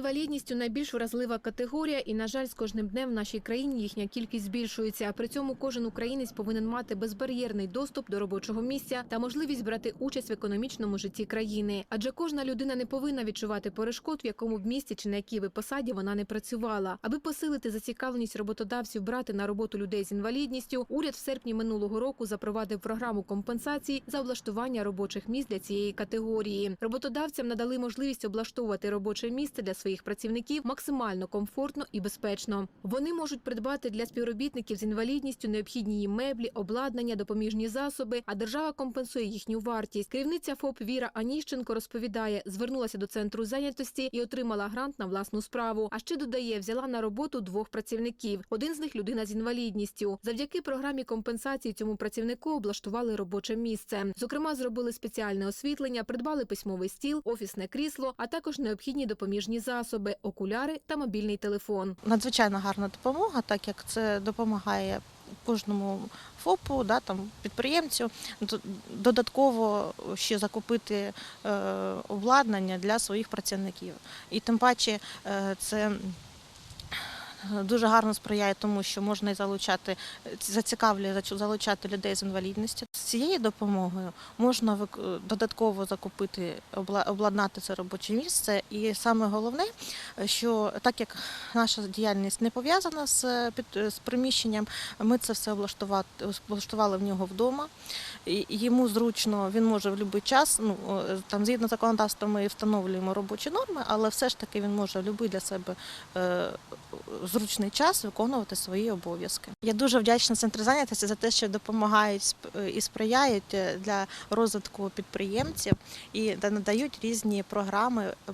інвалідністю найбільш вразлива категорія, і на жаль, з кожним днем в нашій країні їхня кількість збільшується. А при цьому кожен українець повинен мати безбар'єрний доступ до робочого місця та можливість брати участь в економічному житті країни. Адже кожна людина не повинна відчувати перешкод, в якому б місті чи на якій би посаді вона не працювала. Аби посилити зацікавленість роботодавців брати на роботу людей з інвалідністю, уряд в серпні минулого року запровадив програму компенсації за облаштування робочих місць для цієї категорії. Роботодавцям надали можливість облаштовувати робоче місце для своїх працівників максимально комфортно і безпечно. Вони можуть придбати для співробітників з інвалідністю необхідні їм меблі, обладнання, допоміжні засоби, а держава компенсує їхню вартість. Керівниця ФОП Віра Аніщенко розповідає, звернулася до центру зайнятості і отримала грант на власну справу. А ще додає, взяла на роботу двох працівників. Один з них людина з інвалідністю. Завдяки програмі компенсації цьому працівнику облаштували робоче місце. Зокрема, зробили спеціальне освітлення, придбали письмовий стіл, офісне крісло, а також необхідні допоміжні засоби, окуляри та мобільний телефон. надзвичайно гарна допомога, так як це допомагає кожному ФОПу, да, там, підприємцю додатково ще закупити е, обладнання для своїх працівників. І тим паче е, це. Дуже гарно сприяє тому, що можна і залучати, зацікавлює залучати людей з інвалідністю. З цією допомогою можна додатково закупити, обла- обладнати це робоче місце. І саме головне, що так як наша діяльність не пов'язана з, під- з приміщенням, ми це все облаштували в нього вдома. Йому зручно, він може в будь-який час. Ну там згідно законодавства ми встановлюємо робочі норми, але все ж таки він може в будь-який для себе е, зручний час виконувати свої обов'язки. Я дуже вдячна центру зайнятості за те, що допомагають сп- і сприяють е, для розвитку підприємців і да- надають різні програми е,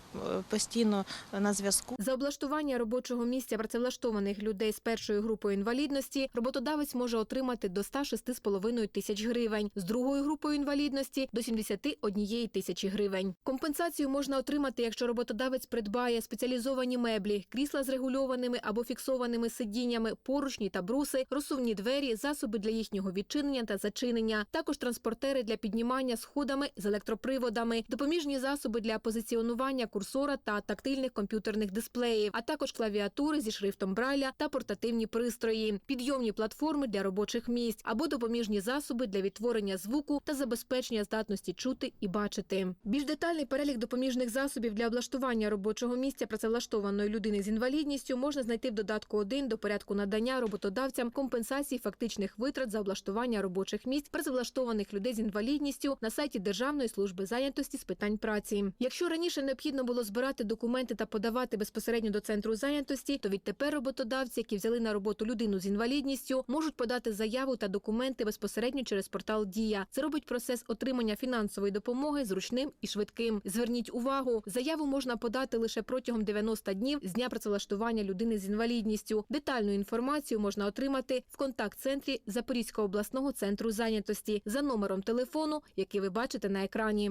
постійно на зв'язку. За облаштування робочого місця працевлаштованих людей з першою групою інвалідності роботодавець може отримати до 106,5 тисяч гривень, з другою групою інвалідності до 71 тисячі гривень. Компенсацію можна отримати, якщо роботодавець придбає спеціалізовані меблі, крісла з регульованими або фіксованими сидіннями, поручні та бруси, розсувні двері, засоби для їхнього відчинення та зачинення, також транспортери для піднімання сходами з електроприводами, допоміжні засоби для позиціонування курсора та тактильних комп'ютерних дисплеїв, а також клавіатури зі шрифтом Брайля та портативні пристрої, підйомні платформи для робочих місць або допоміжні засоби для відтворення звуку та забезпечення здатності чути і бачити. Більш детальний перелік допоміжних засобів для облаштування робочого місця працевлаштованої людини з інвалідністю можна знайти в додатку 1 до порядку надання роботодавцям компенсації фактичних витрат за облаштування робочих місць працевлаштованих людей з інвалідністю на сайті Державної служби зайнятості з питань праці. Якщо раніше необхідно було збирати документи та подавати безпосередньо до центру зайнятості, то відтепер роботодавці, які взяли на роботу людину з інвалідністю, можуть подати заяву та документи безпосередньо через портал Дія. Це робить процес отримання фінансової допомоги зручним і швидким. Зверніть увагу, заяву можна подати лише протягом 90 днів з дня працевлаштування людини з інвалідністю. Детальну інформацію можна отримати в контакт-центрі Запорізького обласного центру зайнятості за номером телефону, який ви бачите на екрані.